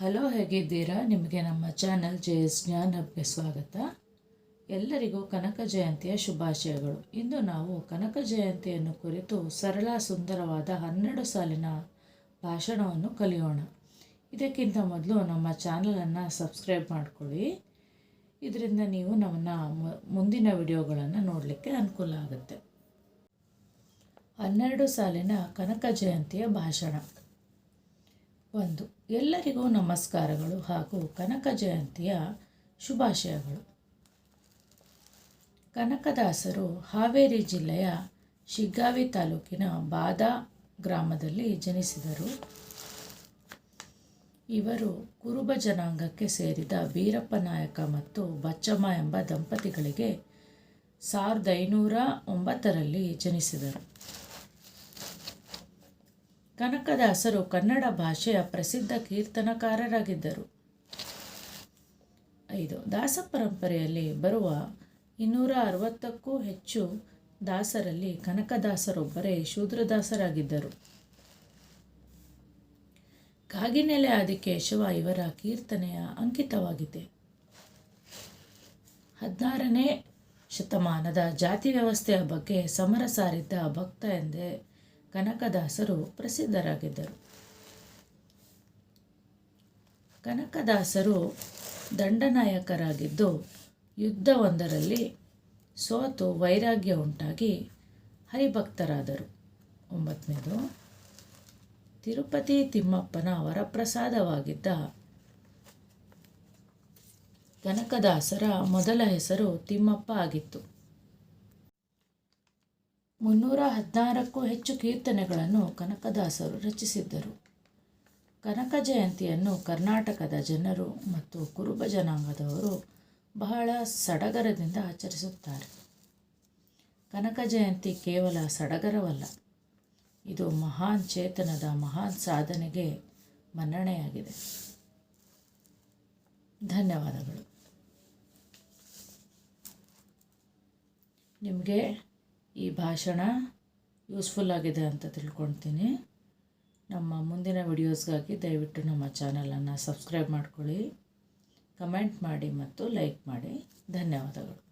Hello, ಹೇಗಿದ್ದೀರಾ? ನಿಮಗೆ ನಮ್ಮ ಚಾನಲ್ ಜೆ ಎಸ್ ಜ್ಞಾನ್ ಸ್ವಾಗತ. ಎಲ್ಲರಿಗೂ ಕನಕ ಜಯಂತಿಯ ಶುಭಾಶಯಗಳು. ಇಂದು ನಾವು ಕನಕ ಜಯಂತಿಯನ್ನು ಕುರಿತು ಸರಳ ಸುಂದರವಾದ ಹನ್ನೆರಡು ಸಾಲಿನ ಭಾಷಣವನ್ನು ಕಲಿಯೋಣ. ಇದಕ್ಕಿಂತ ಮೊದಲು ನಮ್ಮ ಚಾನಲನ್ನು ಸಬ್ಸ್ಕ್ರೈಬ್ ಮಾಡಿಕೊಳ್ಳಿ. ಇದರಿಂದ ನೀವು ನಮ್ಮನ್ನು ಮುಂದಿನ ವಿಡಿಯೋಗಳನ್ನು ನೋಡಲಿಕ್ಕೆ ಅನುಕೂಲ ಆಗುತ್ತೆ. ಹನ್ನೆರಡು ಸಾಲಿನ ಕನಕ ಜಯಂತಿಯ ಭಾಷಣ. ಒಂದು. ಎಲ್ಲರಿಗೂ ನಮಸ್ಕಾರಗಳು ಹಾಗೂ ಕನಕ ಜಯಂತಿಯ ಶುಭಾಶಯಗಳು. ಕನಕದಾಸರು ಹಾವೇರಿ ಜಿಲ್ಲೆಯ ಶಿಗ್ಗಾವಿ ತಾಲೂಕಿನ ಬಾದಾ ಗ್ರಾಮದಲ್ಲಿ ಜನಿಸಿದರು. ಇವರು ಕುರುಬ ಜನಾಂಗಕ್ಕೆ ಸೇರಿದ ಬೀರಪ್ಪ ನಾಯಕ ಮತ್ತು ಬಚ್ಚಮ್ಮ ಎಂಬ ದಂಪತಿಗಳಿಗೆ ಸಾವಿರದ ಐನೂರ ಒಂಬತ್ತರಲ್ಲಿ ಜನಿಸಿದರು. ಕನಕದಾಸರು ಕನ್ನಡ ಭಾಷೆಯ ಪ್ರಸಿದ್ಧ ಕೀರ್ತನಕಾರರಾಗಿದ್ದರು. ಐದು. ದಾಸ ಪರಂಪರೆಯಲ್ಲಿ ಬರುವ ಇನ್ನೂರ ಅರವತ್ತಕ್ಕೂ ಹೆಚ್ಚು ದಾಸರಲ್ಲಿ ಕನಕದಾಸರೊಬ್ಬರೇ ಶೂದ್ರದಾಸರಾಗಿದ್ದರು. ಕಾಗಿನೆಲೆ ಆದಿಕೇಶವ ಇವರ ಕೀರ್ತನೆಯ ಅಂಕಿತವಾಗಿದೆ. ಹದಿನಾರನೇ ಶತಮಾನದ ಜಾತಿ ವ್ಯವಸ್ಥೆಯ ಬಗ್ಗೆ ಸಮರ ಸಾರಿದ್ದ ಭಕ್ತ ಎಂದೇ ಕನಕದಾಸರು ಪ್ರಸಿದ್ಧರಾಗಿದ್ದರು. ಕನಕದಾಸರು ದಂಡನಾಯಕರಾಗಿದ್ದು ಯುದ್ಧವೊಂದರಲ್ಲಿ ಸೋತು ವೈರಾಗ್ಯ ಉಂಟಾಗಿ ಹರಿಭಕ್ತರಾದರು. ಒಂಬತ್ತನೇದು, ತಿರುಪತಿ ತಿಮ್ಮಪ್ಪನ ವರಪ್ರಸಾದವಾಗಿದ್ದ ಕನಕದಾಸರ ಮೊದಲ ಹೆಸರು ತಿಮ್ಮಪ್ಪ ಆಗಿತ್ತು. ಮುನ್ನೂರ ಹದಿನಾರಕ್ಕೂ ಹೆಚ್ಚು ಕೀರ್ತನೆಗಳನ್ನು ಕನಕದಾಸರು ರಚಿಸಿದ್ದರು. ಕನಕ ಜಯಂತಿಯನ್ನು ಕರ್ನಾಟಕದ ಜನರು ಮತ್ತು ಕುರುಬ ಜನಾಂಗದವರು ಬಹಳ ಸಡಗರದಿಂದ ಆಚರಿಸುತ್ತಾರೆ. ಕನಕ ಜಯಂತಿ ಕೇವಲ ಸಡಗರವಲ್ಲ, ಇದು ಮಹಾನ್ ಚೇತನದ ಮಹಾನ್ ಸಾಧನೆಗೆ ಮನ್ನಣೆಯಾಗಿದೆ. ಧನ್ಯವಾದಗಳು. ನಿಮಗೆ ಈ ಭಾಷಣ ಯೂಸ್ಫುಲ್ ಆಗಿದೆ ಅಂತ ತಿಳ್ಕೊಳ್ತೀನಿ. ನಮ್ಮ ಮುಂದಿನ ವಿಡಿಯೋಸ್ಗಾಗಿ ದಯವಿಟ್ಟು ನಮ್ಮ ಚಾನಲನ್ನು ಸಬ್ಸ್ಕ್ರೈಬ್ ಮಾಡ್ಕೊಳ್ಳಿ. ಕಮೆಂಟ್ ಮಾಡಿ ಮತ್ತು ಲೈಕ್ ಮಾಡಿ. ಧನ್ಯವಾದಗಳು.